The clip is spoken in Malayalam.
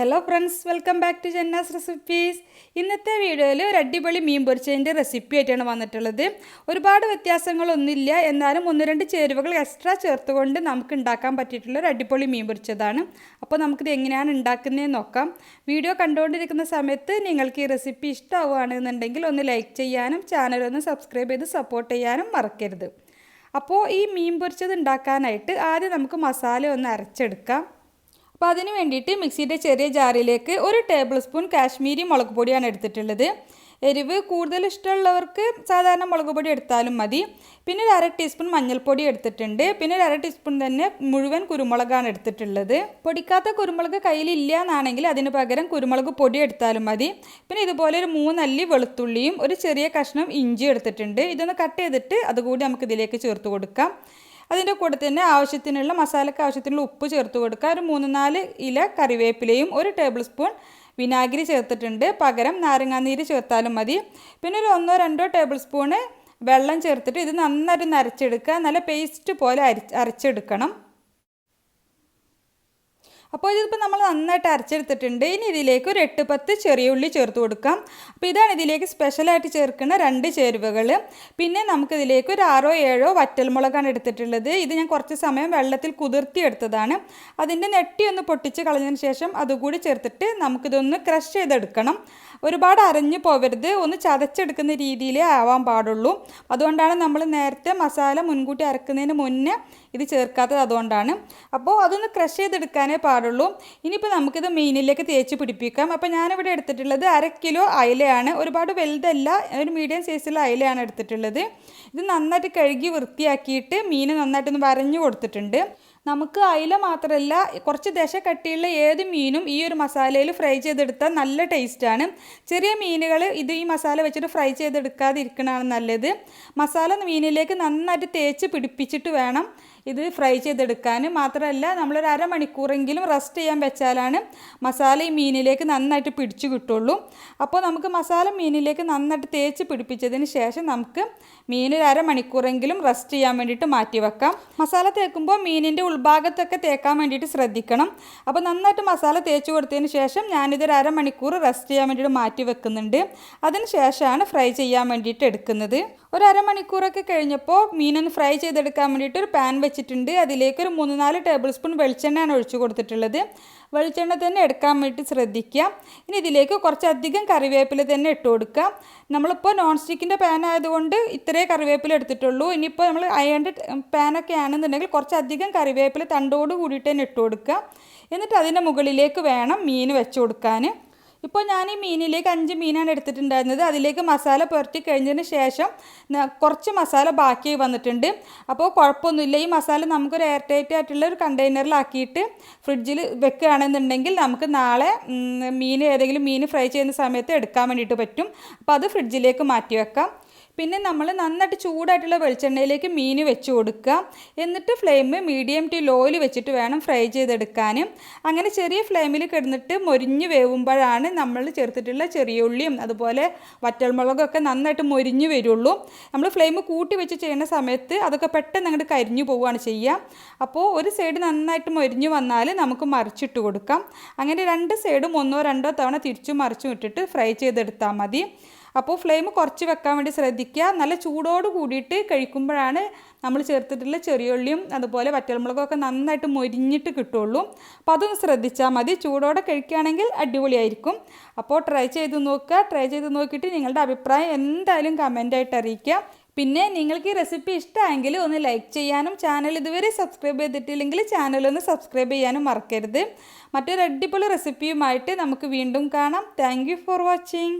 Hello friends welcome back to Janna's recipes ഇന്നത്തെ വീഡിയോയിൽ ഒരു അടിപൊളി മീൻ പൊരിച്ചതിന്റെ റെസിപ്പി ആയിട്ടാണ് വന്നിട്ടുള്ളത്. ഒരുപാട് വ്യത്യാസങ്ങളൊന്നുമില്ല. എന്നാലും ഒന്ന് രണ്ട് ചേരുവകൾ എക്സ്ട്രാ ചേർത്തുകൊണ്ട് നമുക്ക് ഉണ്ടാക്കാൻ പറ്റിയിട്ടുള്ള ഒരു അടിപൊളി മീൻ പൊരിച്ചതാണ്. അപ്പോൾ നമുക്കിത് എങ്ങനെയാണ് ഉണ്ടാക്കുന്നതെന്ന് നോക്കാം. വീഡിയോ കണ്ടുകൊണ്ടിരിക്കുന്ന സമയത്ത് നിങ്ങൾക്ക് ഈ റെസിപ്പി ഇഷ്ടമാവുകയാണെന്നുണ്ടെങ്കിൽ ഒന്ന് ലൈക്ക് ചെയ്യാനും ചാനൽ ഒന്ന് സബ്സ്ക്രൈബ് ചെയ്ത് സപ്പോർട്ട് ചെയ്യാനും മറക്കരുത്. അപ്പോൾ ഈ മീൻ പൊരിച്ചത് ഉണ്ടാക്കാനായിട്ട് ആദ്യം നമുക്ക് മസാല ഒന്ന് അരച്ചെടുക്കാം. അപ്പോൾ അതിന് വേണ്ടിയിട്ട് മിക്സിയുടെ ചെറിയ ജാറിലേക്ക് ഒരു ടേബിൾ സ്പൂൺ കാശ്മീരി മുളക് പൊടിയാണ് എടുത്തിട്ടുള്ളത്. എരിവ് കൂടുതൽ ഇഷ്ടമുള്ളവർക്ക് സാധാരണ മുളക് പൊടി എടുത്താലും മതി. പിന്നെ ഒരു അര ടീസ്പൂൺ മഞ്ഞൾപ്പൊടി എടുത്തിട്ടുണ്ട്. പിന്നെ ഒരു അര ടീസ്പൂൺ തന്നെ മുഴുവൻ കുരുമുളകാണ് എടുത്തിട്ടുള്ളത്. പൊടിക്കാത്ത കുരുമുളക് കയ്യിലില്ല എന്നാണെങ്കിൽ അതിന് പകരം കുരുമുളക് പൊടി എടുത്താലും മതി. പിന്നെ ഇതുപോലെ ഒരു മൂന്നല്ലി വെളുത്തുള്ളിയും ഒരു ചെറിയ കഷ്ണം ഇഞ്ചി എടുത്തിട്ടുണ്ട്. ഇതൊന്ന് കട്ട് ചെയ്തിട്ട് അതുകൂടി നമുക്ക് ഇതിലേക്ക് ചേർത്ത് കൊടുക്കാം. അതിന്റെ കൂടെ തന്നെ ആവശ്യത്തിനുള്ള മസാലയ്ക്ക് ആവശ്യത്തിനുള്ള ഉപ്പ് ചേർത്ത് കൊടുക്കുക. ഒരു മൂന്ന് നാല് ഇല കറിവേപ്പിലയും ഒരു ടേബിൾ സ്പൂൺ വിനാഗിരി ചേർത്തിട്ടുണ്ട്. പകരം നാരങ്ങാനീര് ചേർത്താലും മതി. പിന്നെ ഒരു ഒന്നോ രണ്ടോ ടേബിൾ സ്പൂണ് വെള്ളം ചേർത്തിട്ട് ഇത് നന്നായിട്ട് നരച്ചെടുക്കുക നല്ല പേസ്റ്റ് പോലെ അരി അരച്ചെടുക്കണം. അപ്പോൾ ഇതിപ്പോൾ നമ്മൾ നന്നായിട്ട് അരച്ചെടുത്തിട്ടുണ്ട്. ഇനി ഇതിലേക്ക് ഒരു എട്ട് പത്ത് ചെറിയ ഉള്ളി ചേർത്ത് കൊടുക്കാം. അപ്പോൾ ഇതാണ് ഇതിലേക്ക് സ്പെഷ്യലായിട്ട് ചേർക്കുന്ന രണ്ട് ചേരുവകൾ. പിന്നെ നമുക്കിതിലേക്ക് ഒരു ആറോ ഏഴോ വറ്റൽമുളകാണ് എടുത്തിട്ടുള്ളത്. ഇത് ഞാൻ കുറച്ച് സമയം വെള്ളത്തിൽ കുതിർത്തി എടുത്തതാണ് അതിന്റെ നെട്ടി ഒന്ന് പൊട്ടിച്ച് കളഞ്ഞതിന് ശേഷം അതുകൂടി ചേർത്തിട്ട് നമുക്കിതൊന്ന് ക്രഷ് ചെയ്തെടുക്കണം. ഒരുപാട് അരഞ്ഞു പോവരുത്. ഒന്ന് ചതച്ചെടുക്കുന്ന രീതിയിലേ ആവാൻ പാടുള്ളൂ. അതുകൊണ്ടാണ് നമ്മൾ നേരത്തെ മസാല മുൻകൂട്ടി അരക്കുന്നതിന് മുന്നേ ഇത് ചേർക്കാത്തത് അതുകൊണ്ടാണ്. അപ്പോൾ അതൊന്ന് ക്രഷ് ചെയ്തെടുക്കാനേ പാടുള്ളൂ. ഇനിയിപ്പോൾ നമുക്കിത് മീനിലേക്ക് തേച്ച് പിടിപ്പിക്കാം. അപ്പോൾ ഞാനിവിടെ എടുത്തിട്ടുള്ളത് അര കിലോ അയിലയാണ്. ഒരുപാട് വലുതല്ല ഒരു മീഡിയം സൈസിലുള്ള അയിലയാണ് എടുത്തിട്ടുള്ളത്. ഇത് നന്നായിട്ട് കഴുകി വൃത്തിയാക്കിയിട്ട് മീൻ നന്നായിട്ടൊന്ന് വരഞ്ഞു കൊടുത്തിട്ടുണ്ട്. നമുക്ക് അയില മാത്രമല്ല കുറച്ച് ദശ കട്ടിയുള്ള ഏത് മീനും ഈ ഒരു മസാലയിൽ ഫ്രൈ ചെയ്തെടുത്താൽ നല്ല ടേസ്റ്റാണ്. ചെറിയ മീനുകൾ ഇത് ഈ മസാല വെച്ചിട്ട് ഫ്രൈ ചെയ്തെടുക്കാതിരിക്കണതാണ് നല്ലത്. മസാല മീനിലേക്ക് നന്നായിട്ട് തേച്ച് പിടിപ്പിച്ചിട്ട് വേണം ഇത് ഫ്രൈ ചെയ്തെടുക്കാൻ മാത്രമല്ല നമ്മളൊരു അരമണിക്കൂറെങ്കിലും റെസ്റ്റ് ചെയ്യാൻ വെച്ചാലാണ് മസാല ഈ മീനിലേക്ക് നന്നായിട്ട് പിടിച്ചു കിട്ടുള്ളൂ. അപ്പോൾ നമുക്ക് മസാല മീനിലേക്ക് നന്നായിട്ട് തേച്ച് പിടിപ്പിച്ചതിന് ശേഷം നമുക്ക് ഒരു അരമണിക്കൂറെങ്കിലും റെസ്റ്റ് ചെയ്യാൻ വേണ്ടിയിട്ട് മാറ്റി വെക്കാം. മസാല തേക്കുമ്പോൾ മീനിന്റെ ഉൾഭാഗത്തൊക്കെ തേക്കാൻ വേണ്ടിയിട്ട് ശ്രദ്ധിക്കണം. അപ്പോൾ നന്നായിട്ട് മസാല തേച്ച് കൊടുത്തതിന് ശേഷം ഞാനിതൊരു അരമണിക്കൂർ റെസ്റ്റ് ചെയ്യാൻ വേണ്ടിയിട്ട് മാറ്റി വെക്കുന്നുണ്ട്. അതിന് ശേഷമാണ് ഫ്രൈ ചെയ്യാൻ വേണ്ടിയിട്ട് എടുക്കുന്നത്. ഒരു അരമണിക്കൂറൊക്കെ കഴിഞ്ഞപ്പോൾ മീനൊന്ന് ഫ്രൈ ചെയ്തെടുക്കാൻ വേണ്ടിയിട്ട് ഒരു പാൻ വെച്ചിട്ടുണ്ട്. അതിലേക്ക് ഒരു മൂന്ന് നാല് ടേബിൾ സ്പൂൺ വെളിച്ചെണ്ണയാണ് ഒഴിച്ചു കൊടുത്തിട്ടുള്ളത്. വെളിച്ചെണ്ണ തന്നെ എടുക്കാൻ വേണ്ടി ശ്രദ്ധിക്കുക. ഇനി ഇതിലേക്ക് കുറച്ചധികം കറിവേപ്പില തന്നെ ഇട്ട് കൊടുക്കുക. നമ്മളിപ്പോൾ നോൺ സ്റ്റിക്കിന്റെ പാൻ ആയതുകൊണ്ട് ഇത്രേ കറിവേപ്പില എടുത്തിട്ടുള്ളൂ. ഇനിയിപ്പോൾ നമ്മൾ അയേണ്ട പാനൊക്കെ ആണെന്നുണ്ടെങ്കിൽ കുറച്ചധികം കറിവേപ്പില തണ്ടോട് കൂടിയിട്ട് തന്നെ ഇട്ട് കൊടുക്കുക. എന്നിട്ട് അതിന്റെ മുകളിലേക്ക് വേണം മീൻ വെച്ച് കൊടുക്കാൻ. ഇപ്പോൾ ഞാൻ ഈ മീനിലേക്ക് അഞ്ച് മീനാണ് എടുത്തിട്ടുണ്ടായിരുന്നത്. അതിലേക്ക് മസാല പുരട്ടി കഴിഞ്ഞതിന് ശേഷം കുറച്ച് മസാല ബാക്കിയായി വന്നിട്ടുണ്ട്. അപ്പോൾ കുഴപ്പമൊന്നുമില്ല. ഈ മസാല നമുക്കൊരു എയർ ടൈറ്റ് ആയിട്ടുള്ള ഒരു കണ്ടെയ്നറിലാക്കിയിട്ട് ഫ്രിഡ്ജിൽ വെക്കുകയാണെന്നുണ്ടെങ്കിൽ നമുക്ക് നാളെ മീൻ ഏതെങ്കിലും മീൻ ഫ്രൈ ചെയ്യുന്ന സമയത്ത് എടുക്കാൻ വേണ്ടിയിട്ട് പറ്റും. അപ്പോൾ അത് ഫ്രിഡ്ജിലേക്ക് മാറ്റി വെക്കാം. പിന്നെ നമ്മൾ നന്നായിട്ട് ചൂടായിട്ടുള്ള വെളിച്ചെണ്ണയിലേക്ക് മീൻ വെച്ച് കൊടുക്കുക. എന്നിട്ട് ഫ്ലെയിം മീഡിയം ടു ലോയിൽ വെച്ചിട്ട് വേണം ഫ്രൈ ചെയ്തെടുക്കാൻ. അങ്ങനെ ചെറിയ ഫ്ലെയിമിൽ കിടന്നിട്ട് മൊരിഞ്ഞ് വേവുമ്പോഴാണ് നമ്മൾ ചേർത്തിട്ടുള്ള ചെറിയ ഉള്ളിയും അതുപോലെ വറ്റൽമുളകൊക്കെ നന്നായിട്ട് മൊരിഞ്ഞ് വരുള്ളൂ. നമ്മൾ ഫ്ലെയിം കൂട്ടി വെച്ച് ചെയ്യുന്ന സമയത്ത് അതൊക്കെ പെട്ടെന്ന് അങ്ങോട്ട് കരിഞ്ഞു പോവുകയാണ് ചെയ്യുക. അപ്പോൾ ഒരു സൈഡ് നന്നായിട്ട് മൊരിഞ്ഞ് വന്നാൽ നമുക്ക് മറിച്ചിട്ട് കൊടുക്കാം. അങ്ങനെ രണ്ട് സൈഡും ഒന്നോ രണ്ടോ തവണ തിരിച്ചും മറിച്ചും ഇട്ടിട്ട് ഫ്രൈ ചെയ്തെടുത്താൽ മതി. അപ്പോൾ ഫ്ലെയിം കുറച്ച് വെക്കാൻ വേണ്ടി ശ്രദ്ധിക്കുക. നല്ല ചൂടോട് കൂടിയിട്ട് കഴിക്കുമ്പോഴാണ് നമ്മൾ ചേർത്തിട്ടുള്ള ചെറിയുള്ളിയും അതുപോലെ വറ്റൽമുളകൊക്കെ നന്നായിട്ട് മൊരിഞ്ഞിട്ട് കിട്ടുള്ളൂ. അപ്പോൾ അതൊന്ന് ശ്രദ്ധിച്ചാൽ മതി. ചൂടോടെ കഴിക്കുകയാണെങ്കിൽ അടിപൊളിയായിരിക്കും. അപ്പോൾ ട്രൈ ചെയ്ത് നോക്കുക. ട്രൈ ചെയ്ത് നോക്കിയിട്ട് നിങ്ങളുടെ അഭിപ്രായം എന്തായാലും കമന്റായിട്ട് അറിയിക്കുക. പിന്നെ നിങ്ങൾക്ക് ഈ റെസിപ്പി ഇഷ്ടമായെങ്കിൽ ഒന്ന് ലൈക്ക് ചെയ്യാനും ചാനൽ ഇതുവരെ സബ്സ്ക്രൈബ് ചെയ്തിട്ടില്ലെങ്കിൽ ചാനൽ ഒന്ന് സബ്സ്ക്രൈബ് ചെയ്യാനും മറക്കരുത്. മറ്റൊരു അടിപൊളി റെസിപ്പിയുമായിട്ട് നമുക്ക് വീണ്ടും കാണാം. Thank for watching